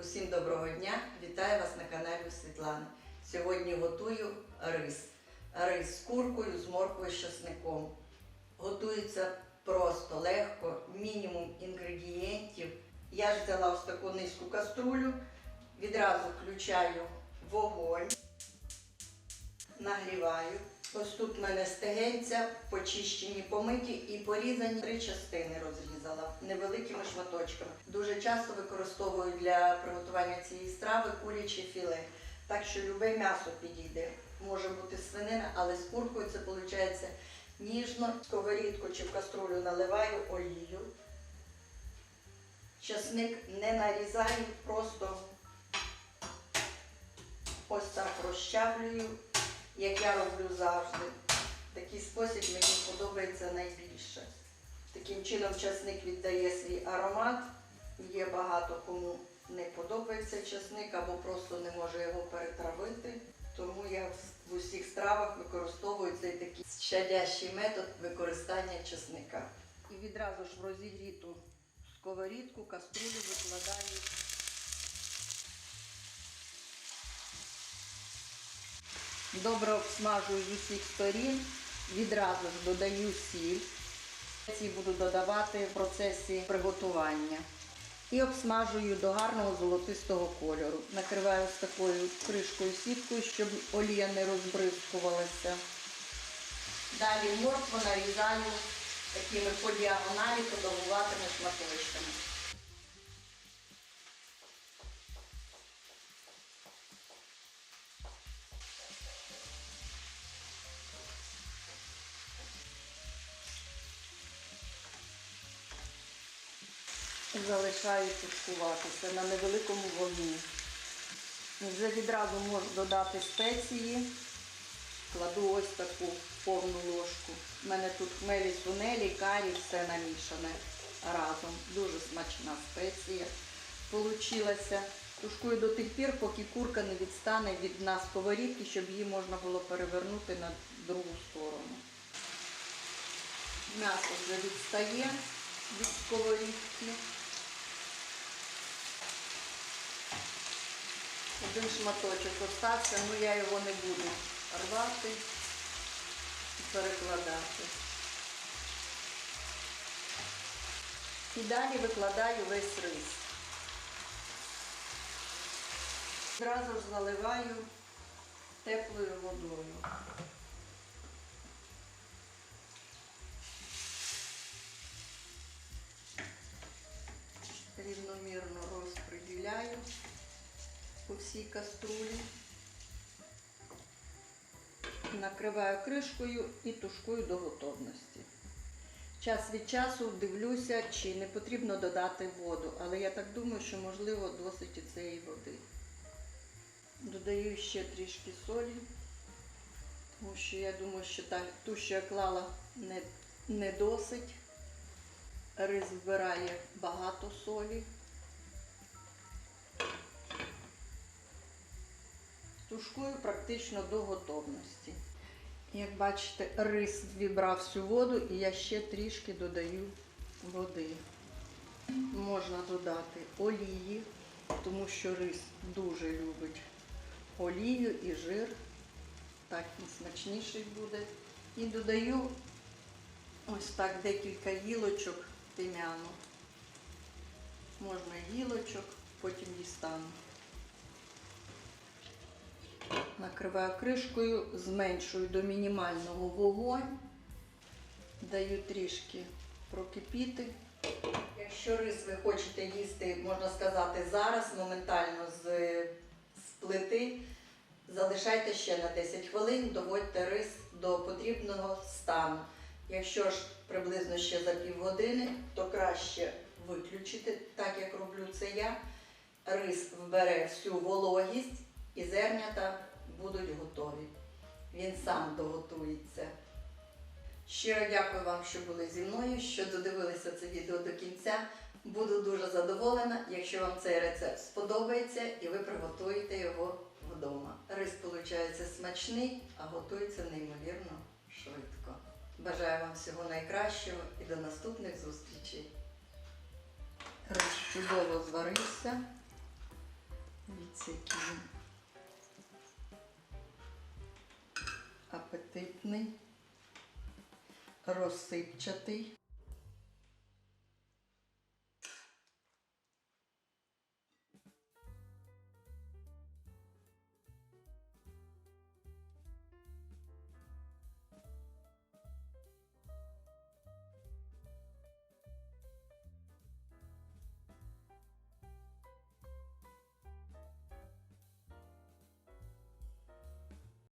Усім доброго дня! Вітаю вас на каналі Світлани. Сьогодні готую рис. Рис з куркою, з морквою, з часником. Готується просто, легко, мінімум інгредієнтів. Я ж взяла ось таку низьку каструлю, відразу включаю вогонь, нагріваю. Ось тут в мене стегенця, почищені, помиті і порізані три частини розрізала невеликими шматочками. Дуже часто використовую для приготування цієї страви куряче філе. Так що любе м'ясо підійде. Може бути свинина, але з куркою це виходить ніжно. В Сковорідку чи в каструлю наливаю олію. Часник не нарізаю, просто ось так розчавлюю як я роблю завжди. Такий спосіб мені подобається найбільше. Таким чином часник віддає свій аромат. Є багато кому не подобається часник або просто не може його перетравити. Тому я в усіх стравах використовую цей такий щадящий метод використання часника. І відразу ж в розігріту сковорідку, каструлю викладаю Добре обсмажую з усіх сторін, відразу ж додаю сіль. Ці буду додавати в процесі приготування. І обсмажую до гарного золотистого кольору. Накриваю з такою кришкою сіткою, щоб олія не розбризкувалася. Далі моркву нарізаю такими по діагоналі подовгуватими шматочками. Залишаю тушкуватися на невеликому вогні. Вже відразу можу додати спеції. Кладу ось таку повну ложку. У мене тут хмелі, сунелі, карі, все намішане разом. Дуже смачна спеція получилася. Тушкую до тих пір, поки курка не відстане від нас сковорідки, щоб її можна було перевернути на другу сторону. М'ясо вже відстає від сковорідки. Один шматочок остався, ну я його не буду рвати і перекладати. І далі викладаю весь рис. Одразу ж заливаю теплою водою. По всій каструлі. Накриваю кришкою і тушкую до готовності. Час від часу дивлюся, чи не потрібно додати воду, але я так думаю, що можливо досить і цієї води. Додаю ще трішки солі, тому що я думаю, що так, ту, що я клала, не, не досить. Рис вбирає багато солі. Тушкую практично до готовності. Як бачите, рис вібрав всю воду і я ще трішки додаю води. Можна додати олії, тому що рис дуже любить олію і жир. Так він смачніший буде. І додаю ось так декілька гілочок тим'яну. Можна гілочок, потім дістану. Накриваю кришкою, зменшую до мінімального вогонь, даю трішки прокипіти. Якщо рис ви хочете їсти, можна сказати, зараз, моментально з, з плити, залишайте ще на 10 хвилин, доводьте рис до потрібного стану. Якщо ж приблизно ще за півгодини, то краще виключити, так як роблю це я. Рис вбере всю вологість і зернята будуть готові. Він сам доготується. Щиро дякую вам, що були зі мною, що додивилися це відео до кінця. Буду дуже задоволена, якщо вам цей рецепт сподобається і ви приготуєте його вдома. Рис виходить смачний, а готується неймовірно швидко. Бажаю вам всього найкращого і до наступних зустрічей. Рис чудово зварився. Дивіться, який апетитний, розсипчатий.